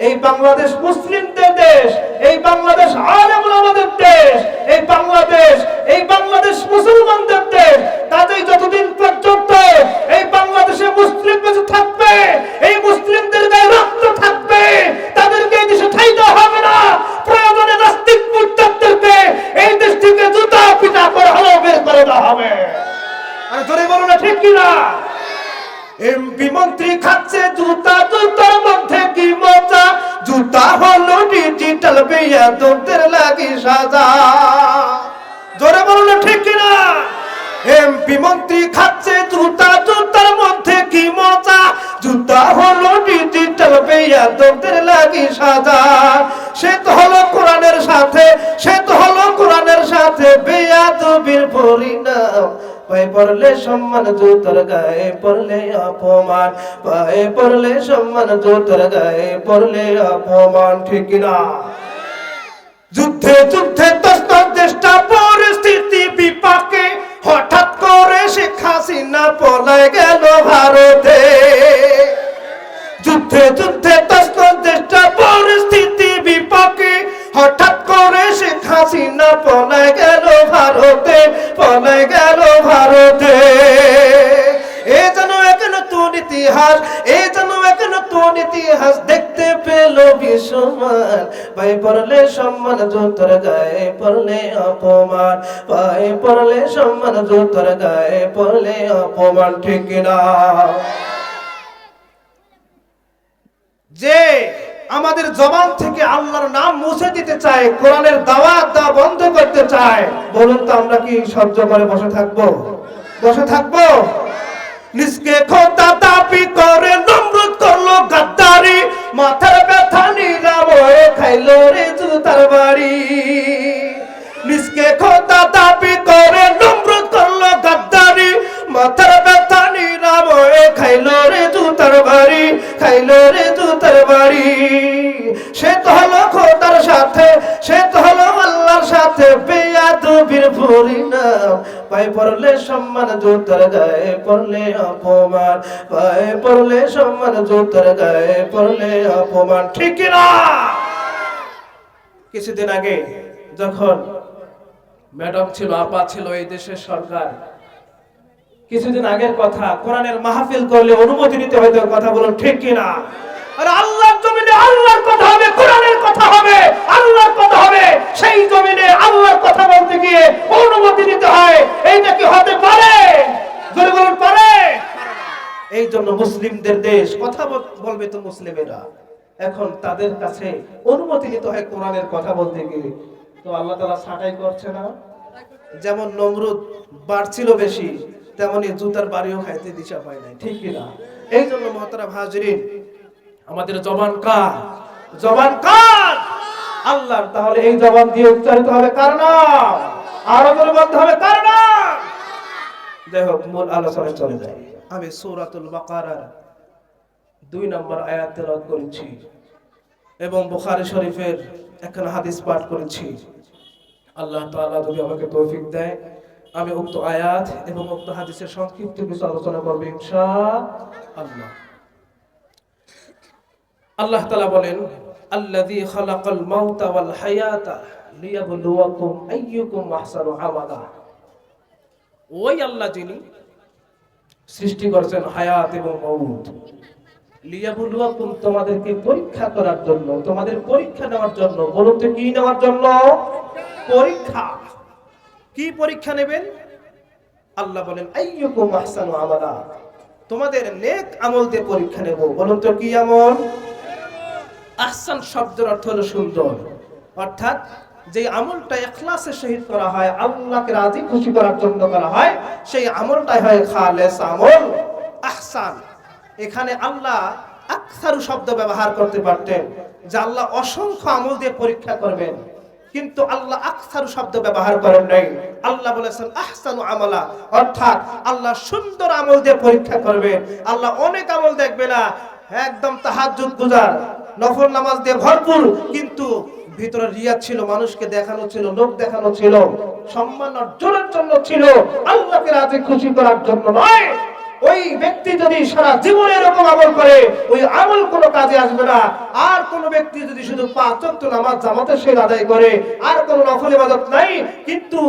এই বাংলাদেশ মুসলিমদের দেশ, এই বাংলাদেশ আলেমুল আমাদের দেশ, এই বাংলাদেশ এই বাংলাদেশ মুসলমানদের দেশ। তাদের যতদিন পর্যন্ত এই বাংলাদেশে মুসলিম বেঁচে থাকবে, এই মুসলিমদের গায়ে রক্ত থাকবে, তাদেরকে এই দেশে ঠাই দেওয়া হবে না। প্রয়োজনে নাস্তিক মুরতাদদেরকে এই দেশ থেকে জুতা পিটা করে হলেও বের করে দেওয়া হবে। আর জোরে বলো না, ঠিক কিনা? এমপি মন্ত্রী খাচ্ছে জুতা, জুতার মধ্যে কি মজা? জুতা হলো ডিজিটাল বেয়াদবদের লাগি সাজা। জোরে বলল ঠিক কিনা? এমপি মন্ত্রী খাচ্ছে জুতা, জুতার মধ্যে কি মজা? জুতা হলো ডিজিটাল বেয়াদবদের লাগি সাজা। সে তো হলো কোরআনের সাথে, সে তো হলো কোরআনের সাথে পায়ে পড়লে সম্মান গায়ে পড়লে অপমান। পায়ে পড়লে সম্মান গায়ে পড়লে অপমান, ঠিক না? যুদ্ধে যুদ্ধে দেশটা পরিস্থিতি বিপাকে। হঠাৎ করে শেখ হাসিনা পলায় গেল ভারতে। যুদ্ধে যুদ্ধে পায়ে পড়লে সম্মান জোতর গায়ে পড়লে অপমান। পায়ে পড়লে সম্মান জোতর গায়ে পড়লে অপমান, ঠিক না যে আমাদের জবান থেকে আল্লাহর নাম মুছে দিতে চায়, কোরআনের দাওয়াত দেওয়া বন্ধ করতে চায়, বলুন তো আমরা কি সহ্য করে বসে থাকব? বসে থাকব? নিজকে খোদা দাবি করে, নমরুদ করল গাদ্দারি, মাথার ব্যথা নিলাম হয়ে খাইলো রে জুতার বাড়ি। নিজকে খোদা দাবি করে নমরুদ করল গাদ্দারি। মাথার ব্যথা হয়ে খাইলো রে জুতার বাড়ি, খাইলো রে জুতার বাড়ি। সে তো হলো খোদার সাথে, সে তো হলো আল্লাহর সাথে, বেয়াদবির পরিণাম। পায়ে পড়লে সম্মান জুতার গায়ে, পড়লে অপমান। পায়ে পড়লে সম্মান জুতার গায়ে, পড়লে অপমান। ঠিক না কিছুদিন আগে যখন ম্যাডাম ছিল, আপা ছিল এই দেশের সরকার, কিছুদিন আগের কথা, কোরআনের মাহফিল করলে অনুমতি নিতে হয়তো কথা বলুন, ঠিক কিনা? এই জন্য মুসলিমদের দেশ, কথা বলবে তো মুসলিমেরা। এখন তাদের কাছে অনুমতি নিতে হয় কোরআনের কথা বলতে গিয়ে। তো আল্লাহ তালা ছাটাই করছে না। যেমন নমরুদ বাড়ছিল বেশি, তেমনি জুতার বাড়িও খাইতে দিশা পায় নাই, ঠিক কিনা? এই জন্য মহতারা হাজরিন, আমাদের জবান কার? জবান কার? আল্লাহ তাহলে এই জবান দিয়ে উচ্চারিত হবে কার নাম? আরও বলতে হবে কার নাম? যাই হোক, মূল আলোচনায় চলে যায় আমি সূরাতুল বাকারার দুই নম্বর আয়াত তেলাওয়াত করেছি এবং বুখারী শরীফের একখানা হাদিস পাঠ করেছি। আল্লাহ তাআলা যদি আমাকে তৌফিক দেয়, আমি উক্ত আয়াত এবং উক্ত হাদিসের সংক্ষিপ্ত কিছু আলোচনা করব ইনশাআল্লাহ। আল্লাহ তাআলা বলেন, আল্লাযী খালাকাল মাউতা ওয়াল হায়াতা লিয়াবলুয়াকুম আইয়ুকুম ওই আল্লাহ যিনি সৃষ্টি করেছেন হায়াত এবং মউত। লিয়াবলুয়াকুম, তোমাদেরকে পরীক্ষা করার জন্য, তোমাদের পরীক্ষা নেওয়ার জন্য। বলুন তো, কি নেওয়ার জন্য? পরীক্ষা। কি পরীক্ষা নেবেন? আল্লাহ বলেন, আইয়ুকুম আহসানু আমালা। তোমাদের নেক আমল দিয়ে পরীক্ষা নেব। বলুন তো, কি আমল? আহসান শব্দের অর্থ হলো সুন্দর। অর্থাৎ, যে আমলটা ইখলাসের সহিত করা হয়, আল্লাহকে রাজি খুশি করার জন্য করা হয়, সেই আমলটাই হয় খালেস আমল, আহসান। এখানে আল্লাহ আকসারু শব্দ ব্যবহার করতে পারতেন, যে আল্লাহ অসংখ্য আমল দিয়ে পরীক্ষা করবেন। কিন্তু আল্লাহ আকসারু শব্দ ব্যবহার করেন নাই। আল্লাহ বলেছেন, আহসানু আমলা। অর্থাৎ আল্লাহ সুন্দর আমল দিয়ে পরীক্ষা করবেন। আল্লাহ অনেক আমল দেখবে না, একদম তাহাজ্জুদ গুজার। নফল নামাজ দিয়ে ভরপুর, কিন্তু ভিতরে রিয়া ছিল, মানুষকে দেখানো ছিল, লোক দেখানো ছিল, সম্মান অর্জনের জন্য ছিল। আল্লাহকে রাজি খুশি করার জন্য নয়। ওই ব্যক্তি যদি সারা জীবনে এরকম আমল করে, ওই আমল কোনো কাজে আসবে না। আর কোন ব্যক্তি যদি শুধু পাঁচ নামাজ জামাতে সে আদায় করে, আর কোন নফল ইবাদত নাই, কিন্তু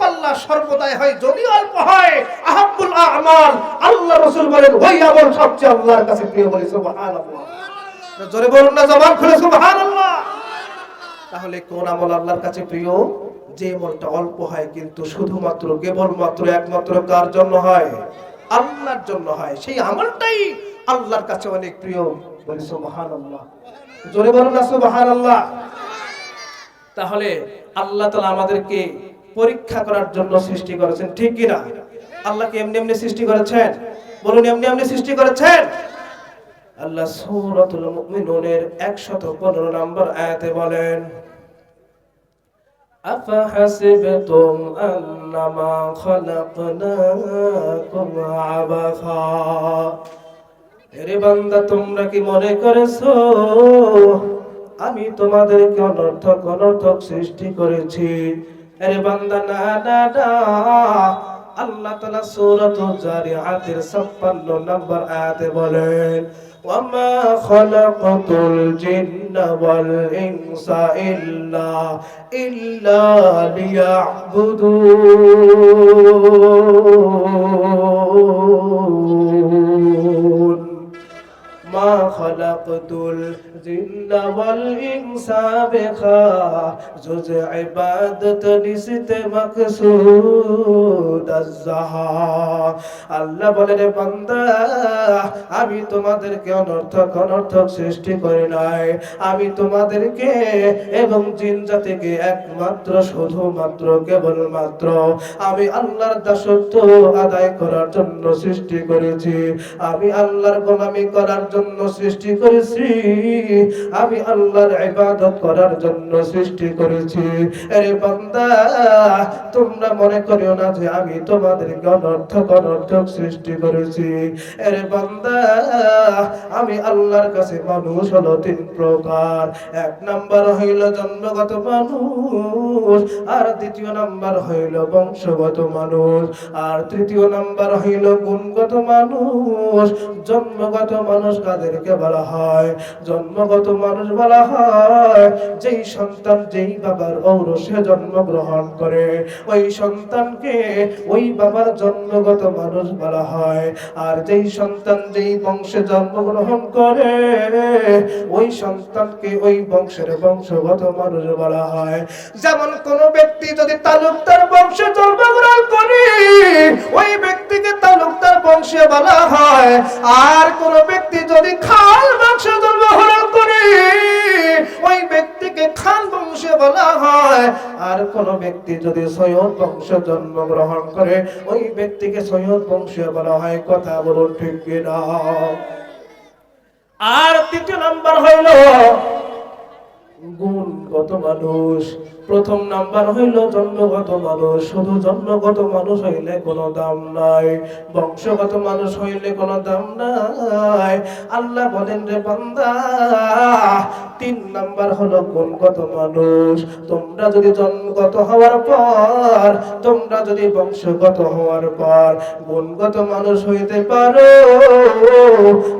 কল্লা সর্বদাই হয়, যদি অল্প হয়, আহাব্বুল আমাল, আল্লাহ রাসূল বলেন, ওই আমল সবচেয়ে আল্লাহর কাছে প্রিয় বলে, সুবহানাল্লাহ। জোরে বলুন না, জবান খুলে, সুবহানাল্লাহ। তাহলে কোন আমল আল্লাহর কাছে প্রিয়? যে আমলটা অল্প হয় কিন্তু শুধুমাত্র কেবলমাত্র একমাত্র কার জন্য হয়? আল্লাহর জন্য হয়। সেই আমলটাই আল্লাহর কাছে অনেক প্রিয়। বলি, সুবহানাল্লাহ। জোরে বলুন না, সুবহানাল্লাহ। তাহলে আল্লাহ তাআলা আমাদেরকে পরীক্ষা করার জন্য সৃষ্টি করেছেন, ঠিক কিনা? আল্লাহকে এমনি এমনি সৃষ্টি করেছেন? বলুন, এমনি এমনি সৃষ্টি করেছেন? আল্লাহ সূরাতুল মুমিনুনের 115 নম্বর আয়াতে বলেন أفحسبتم أنما خلقناكم عبثا এরে বান্দা তোমরা কি মনে করেছো আমি তোমাদেরকে অনর্থক অনর্থক সৃষ্টি করেছি আরে বান্দা না না না আল্লাহ তাআলা সূরাতুল জারিআতের 56 নম্বর আয়াতে বলেন وما خلقت الجن والإنس إلا إلا ليعبدون. খালাকতুল জিন্না ওয়াল ইনসা বিখাজুজ ইবাদত নিসতে মাকসুদ আল্লাহ বলে রে বান্দা, আমি তোমাদেরকে অনর্থক অনর্থক সৃষ্টি করি নাই। আমি তোমাদেরকে এবং জিন জাতিকে একমাত্র, শুধুমাত্র, কেবলমাত্র আমি আল্লাহর দাসত্ব আদায় করার জন্য সৃষ্টি করেছি। আমি আল্লাহর গোলামি করার জন্য সৃষ্টি করেছি। আমি আল্লাহর ইবাদত করার জন্য সৃষ্টি করেছি। আরে বান্দা, তোমরা মনে করিও না যে আমি তোমাদেরকে অনর্থক অনর্থক সৃষ্টি করেছি। আরে বান্দা, আমি আল্লাহর কাছে মানুষ হলো তিন প্রকার। এক নাম্বার হইল জন্মগত মানুষ, আর দ্বিতীয় নাম্বার হইল বংশগত মানুষ। আর তৃতীয় নাম্বার হইল গুণগত মানুষ। জন্মগত মানুষ কাদেরকে বলা হয়, জন্মগত মানুষ বলা হয়, যেই সন্তান যেই বাবার ঔরসে জন্মগ্রহণ করে, ওই সন্তানকে ওই বাবার জন্মগত মানুষ বলা হয়, আর যেই সন্তান যেই বংশে জন্মগ্রহণ করে, ওই সন্তানকে ওই বংশের বংশগত মানুষ বলা হয়। যেমন কোন ব্যক্তি যদি তালুকদার বংশে জন্মগ্রহণ করে, ওই ব্যক্তিকে তালুকদার বংশে বলা হয়, আর কোন ব্যক্তি যদি খান বংশে জন্মগ্রহণ করে, ওই ব্যক্তিকে খান বংশে বলা হয়। আর কোন ব্যক্তি যদি সৈয়দ বংশে জন্মগ্রহণ করে, ওই ব্যক্তিকে সৈয়দ বংশে বলা হয়। কথা বলুন ঠিক কিনা? আর তৃতীয় নাম্বার হইল, গুণগত মানুষ। প্রথম নাম্বার হইল জন্মগত মানুষ। শুধু জন্মগত মানুষ হইলে কোনো দাম নাই। বংশগত মানুষ হইলে কোনো দাম নাই। আল্লাহ বলেন রে বান্দা, তিন নাম্বার হলো গুণগত মানুষ। তোমরা যদি জন্মগত হওয়ার পর, তোমরা যদি বংশগত হওয়ার পর গুণগত মানুষ হইতে পারো,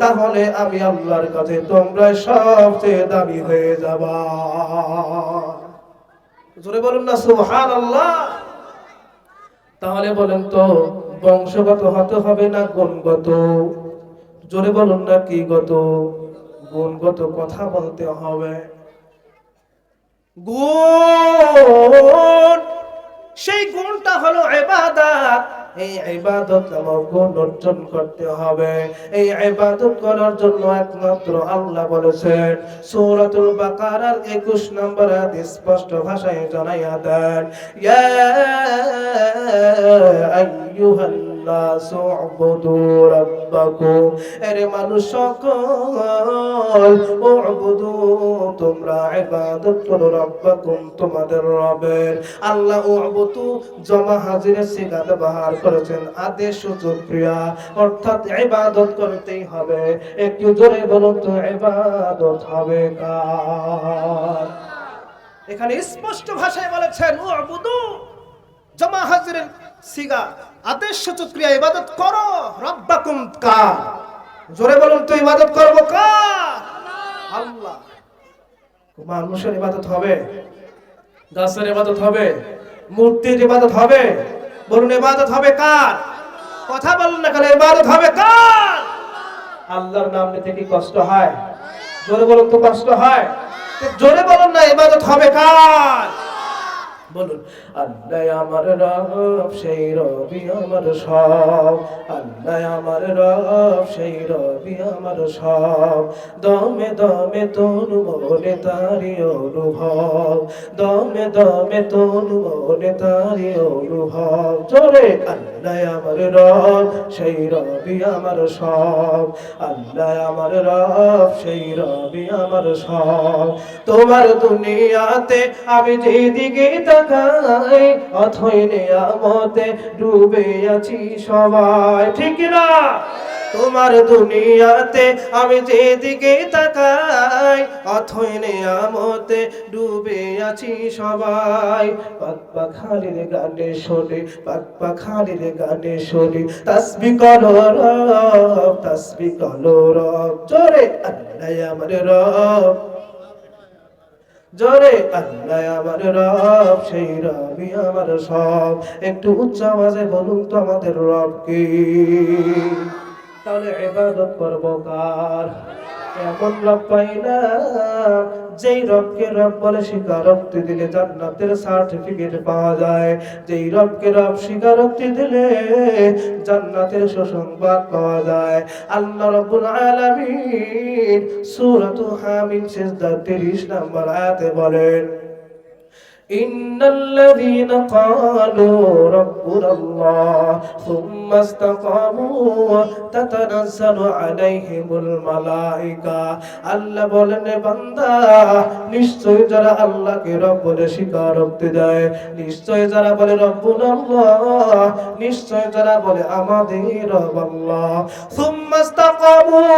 তাহলে আমি আল্লাহর কাছে তোমরা সবচেয়ে দামি হয়ে যাবা। জোরে বলুন না, সুবহানাল্লাহ। তাহলে বলেন তো, বংশগত হতে হবে না গুণগত? জোরে বলুন না, কি গত? গুণগত কথা বলতে হবে। গুণ, সেই গুণটা হলো ইবাদত এই ইবাদত নামক গুণ অর্জন করতে হবে। এই ইবাদত করার জন্য একমাত্র আল্লাহ বলেছেন, সূরাতুল বাকারার 21 নম্বর আয়াত স্পষ্ট ভাষায় জানাইয়া দেন, ইয়া আইয়ুহাল الناس اعبدوا ربكم এরে মানুষ সকল উবুদু তোমরা ইবাদত করো রব্বাকুম তোমাদের রবের আল্লাহ উবুদু জমা হাজিরের সিগা ব্যবহার করেছেন আদেশ সূচক ক্রিয়া অর্থাৎ ইবাদত করতেই হবে একটু জোরে বলুন তো ইবাদত হবে কার এখানে স্পষ্ট ভাষায় বলেছেন উবুদু জমা হাজিরের সিগা আদেশ ইবাদত করো, রব্বাকুম কা। জোরে বলুন তো, ইবাদত করব কার আল্লাহ। ইবাদত হবে ইবাদত হবে, মূর্তির ইবাদত হবে। বলুন, ইবাদত হবে কার? কথা বলুন না কেন, ইবাদত হবে কার? আল্লাহর নাম নিতে কি কষ্ট হয়? জোরে বলুন তো, কষ্ট হয়? জোরে বলুন না, ইবাদত হবে কার? বলুন আল্লাহ আমার রব, সেই রবি আমার সব। আল্লাহ আমার রব, সেই রবি আমার সব। দমে দমে তোর মনে তারি অনুভব। দমে দমে তোর মনে তারি অনুভব। জোরে, আল্লাহ আমার রব, সেই রবি আমার সব। আল্লাহ আমার রব, সেই রবি আমার সব। তোমার দুনিয়াতে আমি যেদিকে তাকাই অথই নিয়ামতে ডুবে আছি সবাই। ঠিক না? তোমার দুনিয়াতে আমি যেদিকে তাকাই অথই নিয়ামতে ডুবে আছি সবাই। পাক পাখালির গানে শোনে পাক পাখালির গানে শোনে। তাসবি করো রব, তাসবি করো রব। জোরে, আল্লাহ আমার রব। জোরে আল্লাহ আমার রব, সেই রবি আমার সব। একটু উচ্চ আওয়াজে বলুন তো আমাদের রব কি? তাহলে এবাদত করব কার? এমন রব পাই না? যেই রবকে রব বলে স্বীকারোক্তি দিলে জান্নাতের সার্টিফিকেট পাওয়া যায়। যেই রবকে রব স্বীকারোক্তি দিলে জান্নাতের সুসংবাদ পাওয়া যায়। আল্লাহ রব্বুল আলামিন সূরাতু হামিদ সিজদা 30 নম্বর আয়াতে বলেন إن الذين قالوا ربنا الله ثم استقاموا تتنزل عليهم الملائكة আল্লাহ বলেন "এ বান্দা নিশ্চয় যারা আল্লাহকে রব বলে স্বীকারোক্তি দেয় নিশ্চয় যারা বলে রব্বুল আল্লাহ নিশ্চয় যারা বলে আমাদের রব আল্লাহ ثم استقاموا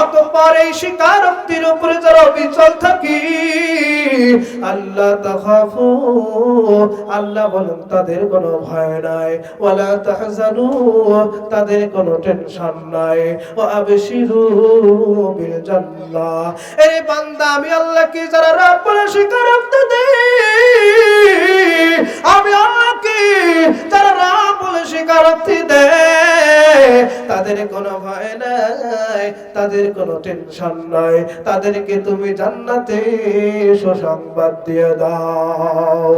অতঃপর এই স্বীকারোক্তির উপরে যারা অবিচল থাকি আল্লাহ তাখাফু, আল্লাহ বলেন, তাদের কোনো ভয় নাই। ওয়ালা তাহজানু, তাদের কোনো টেনশন নাই। ও আবশিরু বিল জান্নাহ। এই বান্দা, আমি আল্লাহকে যারা রব বলে স্বীকারোক্তি দেই, আমি আল্লাহকে যারা রব বলে স্বীকারোক্তি দেয় তাদের কোনো ভয় নাই তাদের কোনো টেনশন নাই। তাদেরকে তুমি জান্নাতে সুসংবাদ দিয়ে দাও।